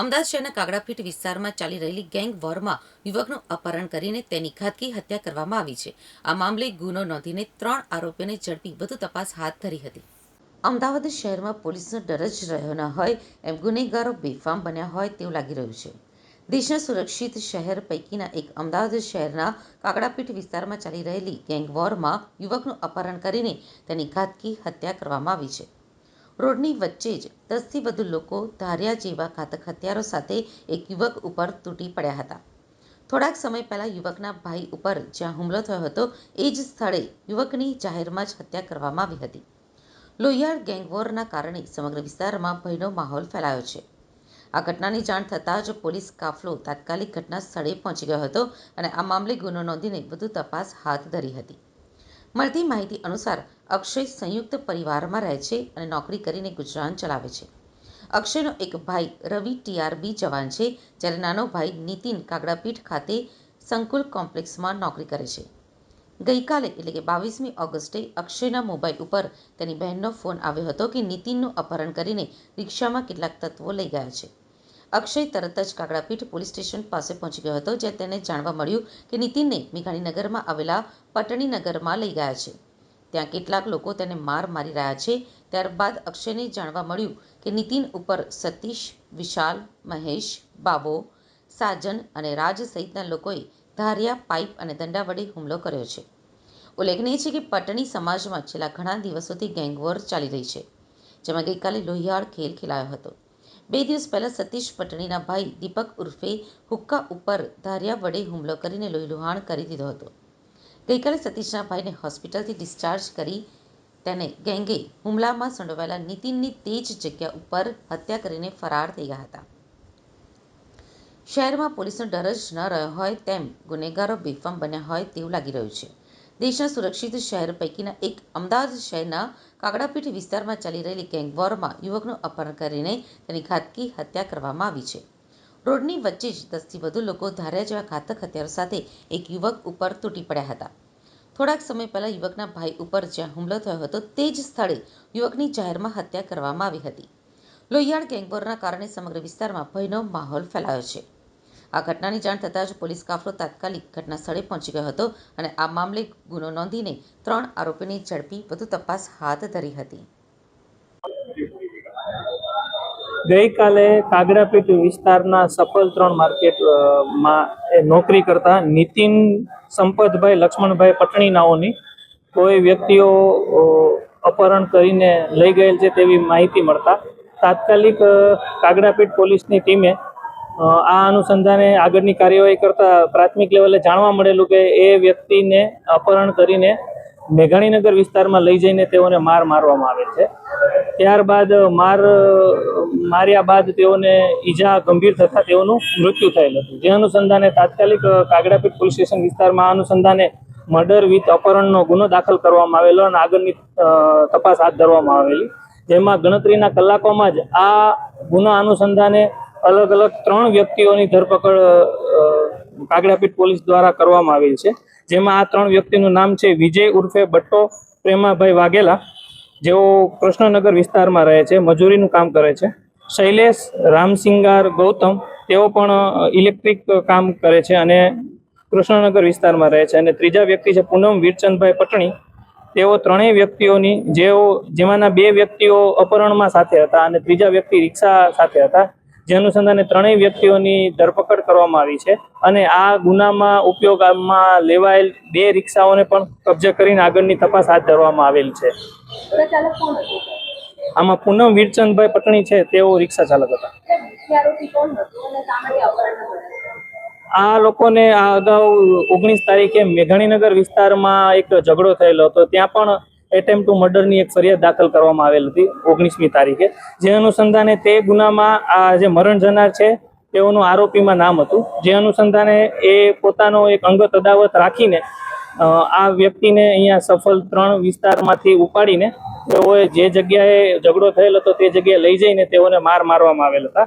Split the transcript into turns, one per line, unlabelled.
અમદાવાદ શહેરના કાગડાપીઠ વિસ્તારમાં ચાલી રહેલી ગેંગ વોરમાં યુવકનું અપહરણ કરીને તેની ઘાતકી હત્યા કરવામાં આવી છે. આ મામલે ગુનો નોંધીને ત્રણ આરોપીઓને ઝડપી વધુ તપાસ હાથ ધરી હતી. અમદાવાદ શહેરમાં પોલીસનો ડર જ રહ્યો ન હોય એમ ગુનેગારો બેફામ બન્યા હોય તેવું લાગી રહ્યું છે. દેશના સુરક્ષિત શહેર પૈકીના એક અમદાવાદ શહેરના કાકડાપીઠ વિસ્તારમાં ચાલી રહેલી ગેંગ વોરમાં યુવકનું અપહરણ કરીને તેની ઘાતકી હત્યા કરવામાં આવી છે. રોડની વચ્ચે જ દસથી વધુ લોકો ધાર્યા જેવા ઘાતક હથિયારો સાથે એક યુવક ઉપર તૂટી પડ્યા હતા. થોડાક સમય પહેલા યુવકના ભાઈ ઉપર જ્યાં હુમલો થયો હતો, એ જ સ્થળે યુવકની જાહેરમાં જ હત્યા કરવામાં આવી હતી. લોહિયાળ ગેંગવોરના કારણે સમગ્ર વિસ્તારમાં ભયનો માહોલ ફેલાયો છે. આ ઘટનાની જાણ થતાં જ પોલીસ કાફલો તાત્કાલિક ઘટના સ્થળે પહોંચી ગયો હતો અને આ મામલે ગુનો નોંધીને વધુ તપાસ હાથ ધરી હતી. મળતી માહિતી અનુસાર અક્ષય સંયુક્ત પરિવારમાં રહે છે અને નોકરી કરીને ગુજરાન ચલાવે છે. અક્ષયનો એક ભાઈ રવિ ટીઆરબી જવાન છે, જ્યારે નાનો ભાઈ નીતિન કાગડાપીઠ ખાતે સંકુલ કોમ્પ્લેક્સમાં નોકરી કરે છે. ગઈકાલે એટલે કે બાવીસમી ઓગસ્ટે અક્ષયના મોબાઈલ ઉપર તેની બહેનનો ફોન આવ્યો હતો કે નીતિનનું અપહરણ કરીને રિક્ષામાં કેટલાક તત્વો લઈ ગયા છે. અક્ષય તરત જ કાગડાપીઠ પોલીસ સ્ટેશન પાસે પહોંચી ગયો હતો, જ્યાં તેને જાણવા મળ્યું કે નીતિનને મેઘાણીનગરમાં આવેલા પટણીનગરમાં લઈ ગયા છે. ત્યાં કેટલાક લોકો તેને માર મારી રહ્યા છે. ત્યારબાદ અક્ષયને જાણવા મળ્યું કે નીતિન ઉપર સતીશ, વિશાલ, મહેશ, બાબો, સાજન અને રાજ સહિતના લોકોએ ધારિયા, પાઇપ અને દંડા વડે હુમલો કર્યો છે. ઉલ્લેખનીય છે કે પટણી સમાજમાં છેલ્લા ઘણા દિવસોથી ગેંગવોર ચાલી રહી છે, જેમાં ગઈકાલે લોહિયાળ ખેલ ખેલાયો હતો. બે દિવસ પહેલા સતીશ પટણીના ભાઈ દીપક ઉર્ફે હુક્કા ઉપર ધારિયા વડે હુમલો કરીને લોહીલુહાણ કરી દીધો હતો. ગઈકાલે સતીશના ભાઈને હોસ્પિટલથી ડિસ્ચાર્જ કરી તેને ગેંગે હુમલામાં સંડોવાયેલા નીતિનની તે જ જગ્યા ઉપર હત્યા કરીને ફરાર થઈ ગયા હતા. શહેરમાં પોલીસનો ડર જ ન રહ્યો હોય તેમ ગુનેગારો બેફામ બન્યા હોય તેવું લાગી રહ્યું છે. દેશના સુરક્ષિત શહેર પૈકીના એક અમદાવાદ શહેરના કાગડાપીઠ વિસ્તારમાં ચાલી રહેલી ગેંગવોરમાં યુવકનું અપહરણ કરીને તેની ઘાતકી હત્યા કરવામાં આવી છે. રોડની વચ્ચે જ દસથી વધુ લોકો ધાર્યા જેવા ઘાતક હથિયારો સાથે એક યુવક ઉપર તૂટી પડ્યા હતા. થોડાક સમય પહેલાં યુવકના ભાઈ ઉપર જ્યાં હુમલો થયો હતો તે જ સ્થળે યુવકની જાહેરમાં હત્યા કરવામાં આવી હતી. લોહિયાળ ગેંગવોરના કારણે સમગ્ર વિસ્તારમાં ભયનો માહોલ ફેલાયો છે. આ ઘટનાની જાણ થતાં જ પોલીસ કાફલો તાત્કાલિક ઘટના પહોંચી ગયો હતો અને આ મામલે ગુનો નોંધીને ત્રણ આરોપીની ઝડપી વધુ તપાસ હાથ ધરી હતી.
ગઈકાલે કાગડાપીઠ વિસ્તારના સફલ ત્રણ માર્કેટમાં નોકરી કરતા નીતિન સંપતભાઈ, લક્ષ્મણભાઈ પટણી નાઓની કોઈ વ્યક્તિઓ અપહરણ કરીને લઈ ગયેલ છે તેવી માહિતી મળતા તાત્કાલિક કાગડાપીઠ પોલીસની ટીમે આ અનુસંધાને આગળની કાર્યવાહી કરતા પ્રાથમિક લેવલે જાણવા મળેલું કે એ વ્યક્તિને અપહરણ કરીને મેઘાણીનગર વિસ્તારમાં લઈ જઈને તેઓને માર મારવામાં આવે છે. ત્યારબાદ માર, માર્યા બાદ તેઓને ઈજા ગંભીર થતા તેઓનું મૃત્યુ થયેલ હતું. જે અનુસંધાને તાત્કાલિક કાગડાપીઠ પોલીસ સ્ટેશન વિસ્તારમાં અનુસંધાને મર્ડર વિથ અપહરણનો ગુનો દાખલ કરવામાં આવેલો અને આગળની તપાસ હાથ ધરવામાં આવેલી. જેમાં ગણતરીના કલાકોમાં જ આ ગુના અનુસંધાને અલગ અલગ ત્રણ વ્યક્તિઓની ધરપકડ કાગડાપીઠ પોલીસ દ્વારા કરવામાં આવેલ છે. જેમાં આ ત્રણ વ્યક્તિનું નામ છે વિજય ઉર્ફે બટ્ટો પ્રેમાભાઈ વાઘેલા. જેઓ કૃષ્ણનગર વિસ્તારમાં રહે છે, મજૂરીનું કામ કરે છે. શૈલેષ રામસિંગાર ગૌતમ, તેઓ પણ ઇલેક્ટ્રિક કામ કરે છે અને કૃષ્ણનગર વિસ્તારમાં રહે છે. અને ત્રીજા વ્યક્તિ છે પૂનમ વીરચંદભાઈ પટણી. તેઓ ત્રણેય વ્યક્તિઓની, જેઓ, જેમાંના બે વ્યક્તિઓ અપહરણમાં સાથે હતા અને ત્રીજા વ્યક્તિ રિક્ષા સાથે હતા. જે અનુસંધાને ત્રણેય વ્યક્તિઓની ધરપકડ કરવામાં આવી છે અને આ ગુનામાં ઉપયોગમાં લેવાયેલ બે રિક્ષાઓને પણ કબજે કરીને આગળની તપાસ હાથ ધરવામાં આવેલ છે. આમાં પૂનમ વીરચંદભાઈ પટણી છે, તેઓ રિક્ષા ચાલક હતા. આ લોકોને આ અગાઉ ઓગણીસ તારીખે મેઘાણીનગર વિસ્તારમાં એક ઝઘડો થયેલો હતો. ત્યાં પણ એટેમ્પ ટુ મર્ડરની એક ફરિયાદ દાખલ કરવામાં આવેલ હતી ઓગણીસમી તારીખે. જે અનુસંધાને તે ગુનામાં આ જે મરણ જનાર છે, તેઓનું આરોપીમાં નામ હતું. જે અનુસંધાને એ પોતાનો એક અંગત અદાવત રાખીને આ વ્યક્તિને અહીંયા સફળ ત્રણ વિસ્તારમાંથી ઉપાડીને તેઓએ જે જગ્યાએ ઝઘડો થયેલ હતો તે જગ્યાએ લઈ જઈને તેઓને માર મારવામાં આવેલ હતા.